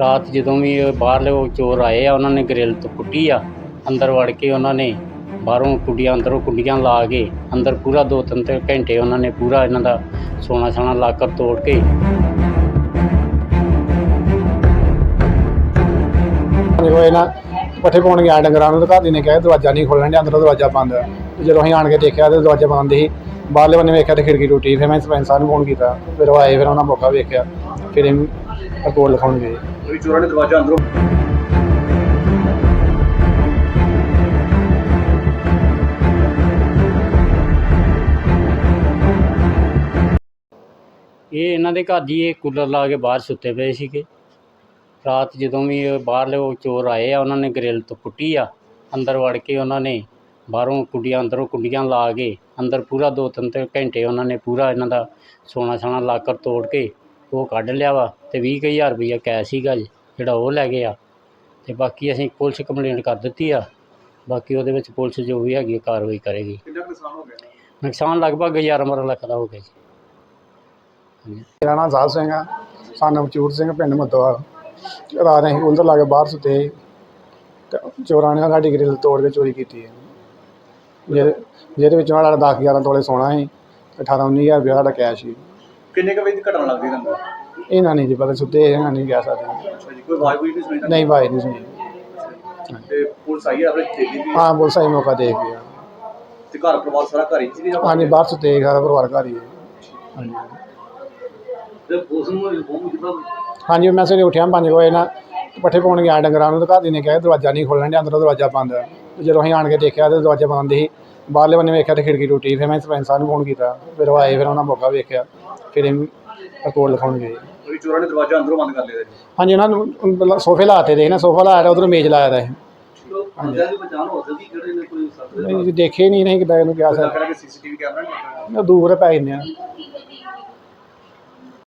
ਰਾਤ ਜਦੋਂ ਵੀ ਇਹ ਬਾਹਰਲੇ ਉਹ ਚੋਰ ਆਏ ਆ, ਉਹਨਾਂ ਨੇ ਗ੍ਰਿਲ ਤੋਂ ਕੁੱਟੀ ਆ। ਅੰਦਰ ਵੜ ਕੇ ਉਹਨਾਂ ਨੇ ਬਾਹਰੋਂ ਕੁੰਡੀਆਂ, ਅੰਦਰੋਂ ਕੁੰਡੀਆਂ ਲਾ ਕੇ ਅੰਦਰ ਪੂਰਾ ਦੋ ਤਿੰਨ ਤਿੰਨ ਘੰਟੇ ਉਹਨਾਂ ਨੇ ਪੂਰਾ ਇਹਨਾਂ ਦਾ ਸੋਨਾ ਸਾਨਾ ਲਾਕਰ ਤੋੜ ਕੇ ਜਦੋਂ ਇਹ ਪੱਠੇ ਪਾਉਣ ਗਿਆ ਡੰਗਰਾਂ ਨੂੰ ਤਾਂ ਘਰ ਦੀ ਨੇ ਕਿਹਾ ਦਰਵਾਜ਼ਾ ਨਹੀਂ ਖੋਲਣ ਦੇ ਅੰਦਰੋਂ ਦਰਵਾਜ਼ਾ ਬੰਦ ਹੈ ਜਦੋਂ ਅਸੀਂ ਆਣ ਕੇ ਦੇਖਿਆ ਤੇ ਦਰਵਾਜ਼ਾ ਬੰਦ ਸੀ, ਬਾਹਰਲੇ ਬੰਨੇ ਵੇਖਿਆ ਤੇ ਖਿੜਕੀ ਟੁੱਟੀ, ਫਿਰ ਮੈਂ ਸਰਪੰਚ ਸਾਹਿਬ ਨੂੰ ਫੋਨ ਕੀਤਾ, ਫਿਰ ਉਹ ਆਏ, ਫਿਰ ਉਹਨਾਂ ਮੌਕਾ ਵੇਖਿਆ। ਫਿਰ ਰਿਪੋਰਟ ਲਿਖਾਉਣ ਗਏ ਵੀ ਚੋਰਾਂ ਨੇ ਦਰਵਾਜ਼ਾ ਅੰਦਰੋਂ ਇਹ ਇਹਨਾਂ ਦੇ ਘਰ ਜੀ ਇਹ ਕੂਲਰ ਲਾ ਕੇ ਬਾਹਰ ਸੁੱਤੇ ਪਏ ਸੀਗੇ। ਰਾਤ ਜਦੋਂ ਵੀ ਇਹ ਬਾਹਰਲੇ ਉਹ ਚੋਰ ਆਏ ਆ ਉਹਨਾਂ ਨੇ ਗ੍ਰਿਲ ਤੋਂ ਕੁੱਟੀ ਆ। ਅੰਦਰ ਵੜ ਕੇ ਉਹਨਾਂ ਨੇ ਬਾਹਰੋਂ ਕੁੰਡੀਆਂ ਅੰਦਰੋਂ ਕੁੰਡੀਆਂ ਲਾ ਕੇ ਅੰਦਰ ਪੂਰਾ ਦੋ ਤਿੰਨ ਤੇ ਘੰਟੇ ਉਹਨਾਂ ਨੇ ਪੂਰਾ ਇਹਨਾਂ ਦਾ ਸੋਨਾ ਸਾਨਾ ਲਾਕਰ ਤੋੜ ਕੇ ਉਹ ਕੱਢ ਲਿਆ ਵਾ ਤੇ 20000 ਰੁਪਈਆ ਕੈਸ਼ ਸੀਗਾ ਜੀ ਜਿਹੜਾ ਉਹ ਲੈ ਗਏ ਆ ਤੇ ਬਾਕੀ ਅਸੀਂ ਪੁਲਿਸ ਕੰਪਲੇਂਟ ਕਰ ਦਿੱਤੀ ਆ। ਬਾਕੀ ਉਹਦੇ ਵਿੱਚ ਪੁਲਿਸ ਜੋ ਵੀ ਹੈਗੀ ਆ ਕਾਰਵਾਈ ਕਰੇਗੀ। ਕਿੰਨਾ ਕੁ ਨੁਕਸਾਨ ਹੋ ਗਿਆ? ਨੁਕਸਾਨ ਲਗਭਗ 11 12 ਲੱਖ ਦਾ ਹੋ ਗਿਆ ਜੀ। ਮੇਰਾ ਨਾਮ ਸਾਹਿਬ ਸਿੰਘ ਆ। ਸਾਨੂੰ ਮਚੂਰ ਸਿੰਘ ਪਿੰਡ ਮੱਦੋਵਾਲ ਰਾਤ ਅਸੀਂ ਕੂਲਰ ਲਾ ਕੇ ਬਾਹਰ ਸੁੱਤੇ ਸੀ। ਤੇ ਚੋਰਾਂ ਨੇ ਸਾਡੀ ਗ੍ਰਿਲ ਤੋੜ ਕੇ ਚੋਰੀ ਕੀਤੀ ਹੈ ਜਿਹਦੇ ਜਿਹਦੇ ਵਿੱਚੋਂ ਸਾਡਾ 10 11 ਤੋਲੇ ਸੋਨਾ ਸੀ ਤੇ 18 19000 ਰੁਪਇਆ ਸਾਡਾ ਕੈਸ਼ ਸੀ। ਕਿੰਨੇ ਕੁ ਵਜੇ ਦੀ ਘਟਨਾ ਲੱਗਦੀ ਤੁਹਾਨੂੰ? ਇਹਨਾਂ ਨਹੀਂ ਜੀ ਪਤਾ ਸੁੱਤੇ ਇਹਨਾਂ ਨਹੀਂ ਕਹਿ ਸਕਦੇ। ਅੱਛਾ ਜੀ ਕੋਈ ਆਵਾਜ਼ ਹੋਈ ਨਹੀਂ ਸੁਣੀ? ਨਹੀਂ ਭਾਈ ਨਹੀਂ ਸੁਣੀ। ਤੇ ਪੁਲਿਸ ਆਈ ਹੈ ਆਪਣੇ ਤੇਜ਼ੀ ਦੀ ਹਾਂ ਪੁਲਿਸ ਆਈ ਮੌਕਾ ਦੇਖ ਗਿਆ ਤੇ ਘਰ ਪਰਿਵਾਰ ਸਾਰਾ ਘਰ ਹੀ ਸੀ ਹਾਂਜੀ ਬਾਹਰ ਸੁੱਤੇ ਸੀ, ਸਾਰਾ ਪਰਿਵਾਰ ਘਰ ਹੀ ਹੈ ਹਾਂਜੀ। ਤੇ ਪੁਲਿਸ ਨੂੰ ਇਨਫੋਰਮ ਕੀਤਾ? ਹਾਂਜੀ ਮੈਂ ਸਵੇਰੇ ਉੱਠਿਆ 5 ਵਜੇ ਨਾ ਪੱਠੇ ਪਾਉਣ ਗਿਆ ਡੰਗਰਾਂ ਨੂੰ ਤਾਂ ਘਰ ਦੀ ਨੇ ਕਿਹਾ ਦਰਵਾਜ਼ਾ ਨਹੀਂ ਖੋਲਣ ਦੇ ਅੰਦਰੋਂ ਦਰਵਾਜ਼ਾ ਬੰਦ ਹੈ ਤੇ ਜਦੋਂ ਅਸੀਂ ਆਣ ਕੇ ਦੇਖਿਆ ਤੇ ਦਰਵਾਜ਼ਾ ਬੰਦ ਸੀ ਬਾਹਰਲੇ ਬੰਨੇ ਵੇਖਿਆ ਤੇ ਖਿੜਕੀ ਟੁੱਟੀ ਫਿਰ ਮੈਂ ਸਰਪੰਚ ਸਾਹਿਬ ਨੂੰ ਫੋਨ ਕੀਤਾ ਫਿਰ ਉਹ ਆਏ ਫਿਰ ਉਹਨਾਂ ਮੌਕਾ ਵੇਖਿਆ। ਫਿਰ ਇਹ ਰਿਪੋਰਟ ਲਿਖਾਉਣ ਗਏ ਵੀ ਚੋਰਾਂ ਨੇ ਦਰਵਾਜ਼ਾ ਅੰਦਰੋਂ ਬੰਦ ਕਰ ਲਿਆ ਜੀ। ਹਾਂਜੀ ਉਹਨਾਂ ਨੂੰ ਸੋਫੇ ਲਾਤੇ ਦੇ ਨਾ ਸੋਫਾ ਲਾਇਆ ਉਧਰੋਂ ਮੇਜ਼ ਲਾਇਆ ਦਾ ਸੀ ਬੰਦਿਆਂ ਦੀ ਪਛਾਣ ਹੋ ਸਕਦੀ ਕਿਹੜੇ ਨੇ ਕੋਈ ਨਹੀਂ ਜੀ, ਦੇਖੇ ਨਹੀਂ ਨਹੀਂ ਇਹਨੂੰ ਸਰ ਕਿ ਸੀਸੀਟੀਵੀ ਕੈਮਰਾ ਨਹੀਂ ਲੱਗਾ ਦੂਰ ਪੈ ਜਾਂਦੇ ਆ।